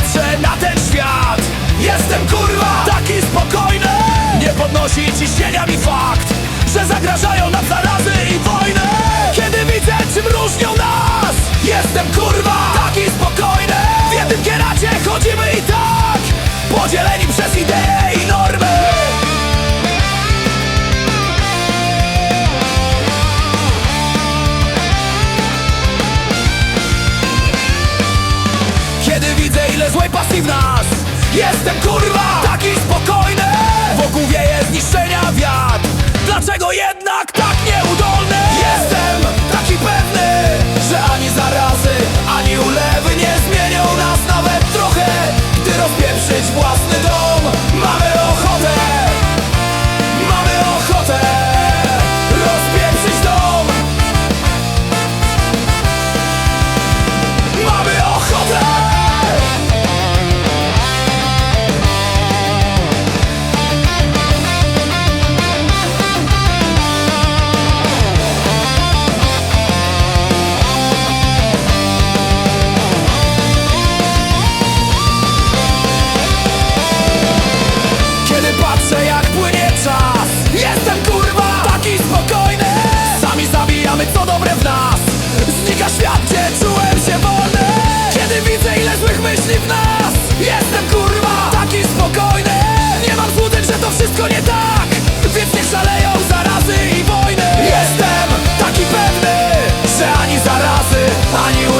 patrzę na ten świat. Jestem kurwa taki spokojny. Nie podnosi ciśnienia mi fakt Że zagrażają nam zarazy i wojny. Kiedy widzę czym różnią nas Jestem kurwa taki spokojny. W jednym kieracie chodzimy i tak Podzieleni przez ideę pasji w nas Jestem kurwa taki spokojny Wokół wieje zniszczenia wiatr Dlaczego jednak tak nieudolny? wszystko nie tak Więc nie szaleją zarazy i wojny. Jestem taki pewny, że ani zarazy, ani